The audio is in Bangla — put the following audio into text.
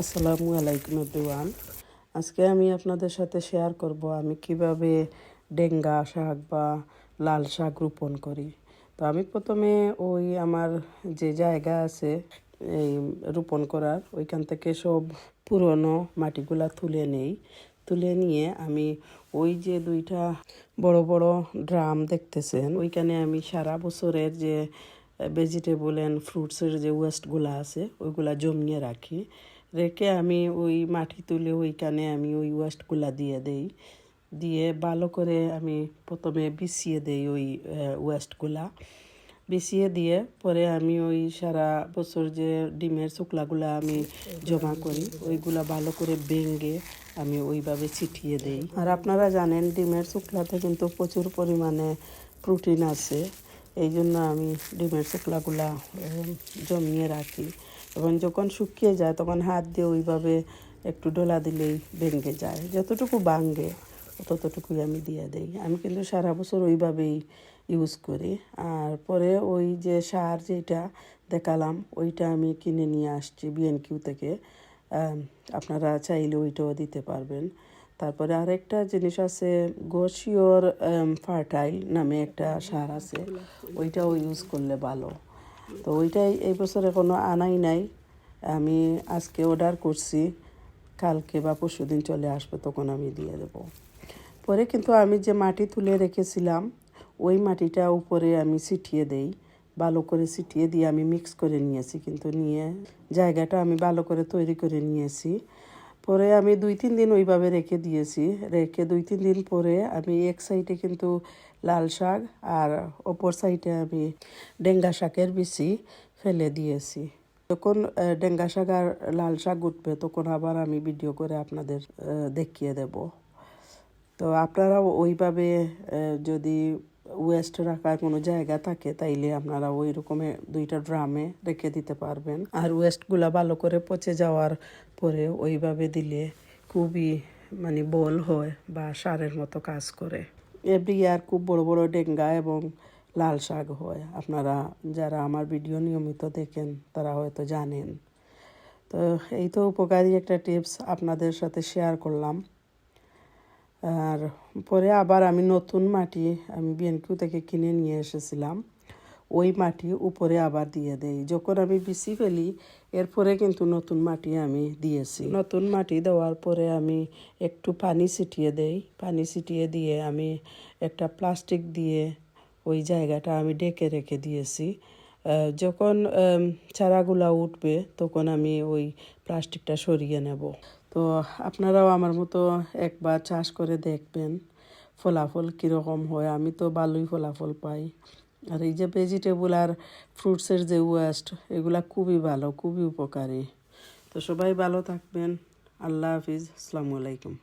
আসসালামু আলাইকুম এভরিওয়ান। আজকে আমি আপনাদের সাথে শেয়ার করব আমি কীভাবে ডেঙ্গা, শাক বা লাল শাক রোপণ করি। তো আমি প্রথমে ওই আমার যে জায়গা আছে, এই রোপণ করার, ওইখান থেকে সব পুরনো মাটিগুলা তুলে নেই। তুলে নিয়ে আমি ওই যে দুইটা বড় বড় ড্রাম দেখতেছেন, ওইখানে আমি সারা বছরের যে ভেজিটেবল অ্যান্ড ফ্রুটসের যে ওয়েস্টগুলো আছে, ওইগুলা জমিয়ে রাখি। রেখে আমি ওই মাটি তুলে ওইখানে আমি ওই ওয়েস্টগুলা দিয়ে দেই। দিয়ে ভালো করে আমি প্রথমে বিছিয়ে দেই ওই ওয়েস্টগুলা বিছিয়ে দিয়ে পরে আমি ওই সারা বছর যে ডিমের শুকলাগুলা আমি জমা করি, ওইগুলা ভালো করে বেঙ্গে আমি ওইভাবে ছিটিয়ে দেই। আর আপনারা জানেন ডিমের শুকলাতে কিন্তু প্রচুর পরিমাণে প্রোটিন আছে। এই জন্য আমি ডিমের শুকলাগুলা জমিয়ে রাখি। এবং যখন শুকিয়ে যায়, তখন হাত দিয়ে ওইভাবে একটু ডোলা দিলেই ভেঙে যায়। যতটুকু ভাঙ্গে ততটুকুই আমি দিয়ে দেই। আমি কিন্তু সারা বছর ওইভাবেই ইউজ করি। আর পরে ওই যে সার যেটা দেখালাম, ওইটা আমি কিনে নিয়ে আসছি বিএনকিউ থেকে। আপনারা চাইলে ওইটাও দিতে পারবেন। তারপরে আরেকটা জিনিস আছে, গোশিওর ফার্টাইল নামে একটা সার আছে। ওইটাও ইউজ করলে ভালো। তো ওইটাই এই বছর এখনও আনাই নাই। আমি আজকে অর্ডার করছি। কালকে বা পরশু দিন চলে আসবে, তখন আমি দিয়ে দেব। পরে কিন্তু আমি যে মাটি তুলে রেখেছিলাম, ওই মাটিটা উপরে আমি ছিটিয়ে দেই। ভালো করে ছিটিয়ে দিয়ে আমি মিক্স করে নিয়েছি। কিন্তু নিয়ে জায়গাটা আমি ভালো করে তৈরি করে নিয়েছি। পরে আমি দুই, তিন দিন ওইভাবে রেখে দিয়েছি। রেখে দুই, তিন দিন পরে আমি এক সাইডে কিন্তু লাল শাক আর অপর সাইডে আমি ডেঙ্গা শাকের বিচি ফেলে দিয়েছি। যখন ডেঙ্গা শাক আর লাল শাক উঠবে, তখন আবার আমি ভিডিও করে আপনাদের দেখিয়ে দেব। তো আপনারাও ওইভাবে যদি ওয়েস্ট রাখার কোনো জায়গা থাকে, তাইলে আপনারা ওই রকমের দুইটা ড্রামে রেখে দিতে পারবেন। আর ওয়েস্টগুলা ভালো করে পচে যাওয়ার পরে ওইভাবে দিলে খুবই মানে বল হয় বা সারের মতো কাজ করে। এভরি ইয়ার খুব বড় বড় ডেঙ্গা এবং লাল শাক হয়। আপনারা যারা আমার ভিডিও নিয়মিত দেখেন, তারা হয়তো জানেন। তো এই তো উপকারী একটা টিপস আপনাদের সাথে শেয়ার করলাম। আর পরে আবার আমি নতুন মাটি আমি বিএনকিউ থেকে কিনে নিয়ে এসেছিলাম। ওই মাটি উপরে আবার দিয়ে দেই। যখন আমি বিচি ফেলি, এরপরে কিন্তু নতুন মাটি আমি দিয়েছি। নতুন মাটি দেওয়ার পরে আমি একটু পানি ছিটিয়ে দেই। পানি ছিটিয়ে দিয়ে আমি একটা প্লাস্টিক দিয়ে ওই জায়গাটা আমি ডেকে রেখে দিয়েছি। যখন চারাগুলা উঠবে, তখন আমি ওই প্লাস্টিকটা সরিয়ে নেব। তো আপনারাও আমার মতো একবার চাষ করে দেখবেন, ফলাফল কীরকম হয়। আমি তো ভালোই ফলাফল পাই। আর এই যে ভেজিটেবল আর ফ্রুটসের যে ওয়েস্ট এগুলা খুবই ভালো, খুবই উপকারী। তো সবাই ভালো থাকবেন। আল্লাহ হাফিজ। আসসালামু আলাইকুম।